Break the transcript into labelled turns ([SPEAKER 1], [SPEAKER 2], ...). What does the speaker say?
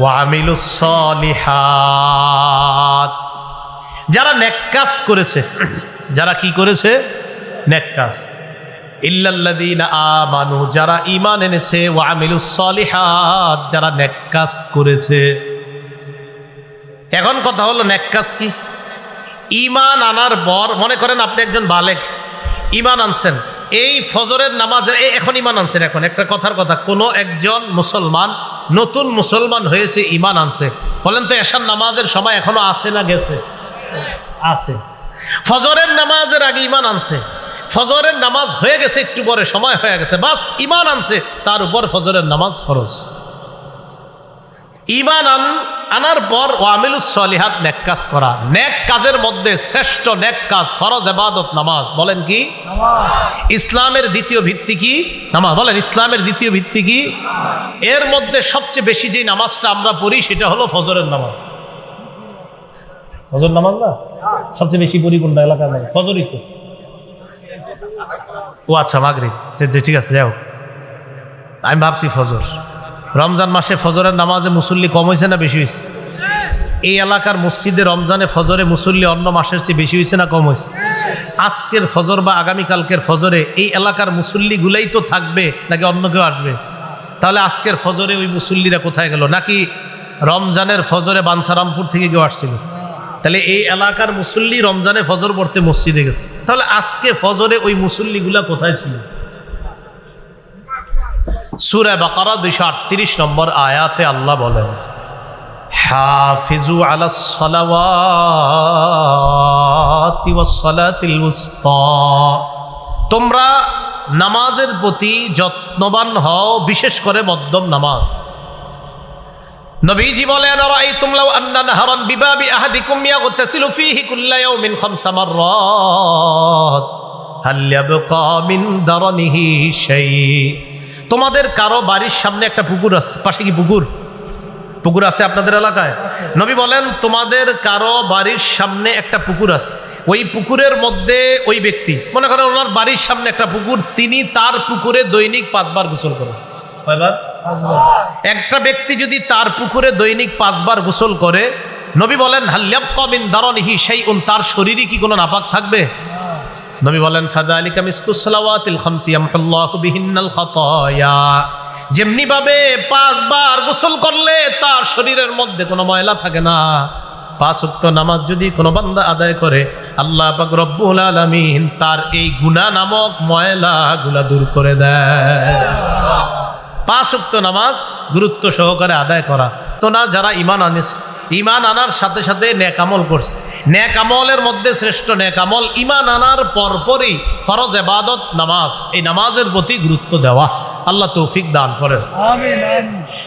[SPEAKER 1] ওয়ামিলুস সলিহাত। যারা নেক কাজ করেছে, যারা কি করেছে? নেক কাজ ইল্লাল্লাযীনা আমানু, যারা ঈমান এনেছে ওয়ামিলুস সলিহাত, যারা নেক কাজ করেছে। এখন কথা হলো নেক কাজ কি? ঈমান আনার পর, মনে করেন আপনি একজন বালেক, ঈমান আনছেন। এই ফজরের নামাজের এখন ঈমান আনছেন এখন। একটা কথার কথা, কোনো একজন মুসলমান নতুন মুসলমান হয়েছে ইমান আনছে। বলেন তো, এশার নামাজের সময় এখনও আছে না গেছে? আছে। ফজরের নামাজের আগে ইমান আনছে। ফজরের নামাজ হয়ে গেছে, একটু পরে সময় হয়ে গেছে। বাস ইমান আনছে, তার উপর ফজরের নামাজ খরচ ইমান আন আনার পর ওয়ামিলুস সলিহাত নেক কাজ করা। নেক কাজের মধ্যে শ্রেষ্ঠ নেক কাজ ফরজ এবাদত নামাজ। বলেন কি? ইসলামের দ্বিতীয় ভিত্তি কি? নামাজ। বলেন ইসলামের দ্বিতীয় ভিত্তি কি? এর মধ্যে সবচেয়ে বেশি যে নামাজটা আমরা পড়ি সেটা হলো ফজরের নামাজ। ফজর নামাজ না? সবচেয়ে বেশি পড়ি কোনটা এলাকার নামাজ? ফজরই তো। ও আচ্ছা মাগরিব। ঠিক আছে যাও আমি ভাবছি ফজর। রমজান মাসে ফজরের নামাজে মুসল্লি কম হয়েছে না বেশি হয়েছে এই এলাকার মসজিদে রমজানে ফজরে মুসল্লি অন্য মাসের চেয়ে বেশি হয়েছে না কম হয়েছে আজকের ফজর বা আগামীকালকের ফজরে এই এলাকার মুসল্লিগুলাই তো থাকবে নাকি অন্য কেউ আসবে? তাহলে আজকের ফজরে ওই মুসল্লিরা কোথায় গেল? নাকি রমজানের ফজরে বাঞ্ছারামপুর থেকে কেউ আসছিল? তাহলে এই এলাকার মুসল্লি রমজানে ফজর পড়তে মসজিদে গেছে। তাহলে আজকে ফজরে ওই মুসল্লিগুলা কোথায় ছিল? সুরা বাকারা দুইশো আটত্রিশ নম্বর আয়াতে আল্লাহ বলেন, হাফিজু আলা সলাওয়াতি ওয়াস উসতা। তোমরা নামাজের প্রতি যত্নবান হও, বিশেষ করে মধ্যম নামাজ। নবীজি বলেন রাআইতুম লাউ আন্না নাহারান বিবাবি আহাদিকুম ইয়াগতাসিলু ফীহি কুল্লা ইয়াউমিন খামসা মাররাত। হাল ইয়াবকা মিন দারানিহি শাই তোমাদের কারও বাড়ির সামনে একটা পুকুর আছে। পাশে কি পুকুর? পুকুর আছে আপনাদের এলাকায়? নবী বলেন তোমাদের কারও বাড়ির সামনে একটা পুকুর আছে। ওই পুকুরের মধ্যে ওই ব্যক্তি মনে করেন ওনার বাড়ির সামনে একটা পুকুর তিনি তার পুকুরে দৈনিক পাঁচবার গোসল করেন। কয়বার? একটা ব্যক্তি যদি তার পুকুরে দৈনিক পাঁচবার গোসল করে নবী বলেন হাল্যাব কবিন দারনিহি সেই তার শরীরে কি কোনো নাপাক থাকবে? নবী বলেন ফাদা আলিকা মিস্তুসলাওয়াতিল খামসি ইয়ামহুল্লাহু বিহিন্নাল খাতায়া। যেমনি ভাবে পাঁচবার গোসল করলে তার শরীরের মধ্যে কোনো ময়লা থাকে না। পাঁচ উক্ত নামাজ যদি কোনো বান্দা আদায় করে, আল্লাহ পাক রব্বুল আলামিন তার এই গুনাহ নামক ময়লাগুলা দূর করে দেয়। পাঁচ উক্ত নামাজ গুরুত্ব সহকারে আদায় করা। তো না, যারা ইমান আনিস ইমান আনার সাথে সাথে ন্যাক আমল করছে। ন্যাক আমলের মধ্যে শ্রেষ্ঠ ন্যাক আমল ইমান আনার পরপরই ফরজ এবাদত নামাজ। এই নামাজের প্রতি গুরুত্ব দেওয়া। আল্লাহ তৌফিক দান করেন।
[SPEAKER 2] আমিন আমিন।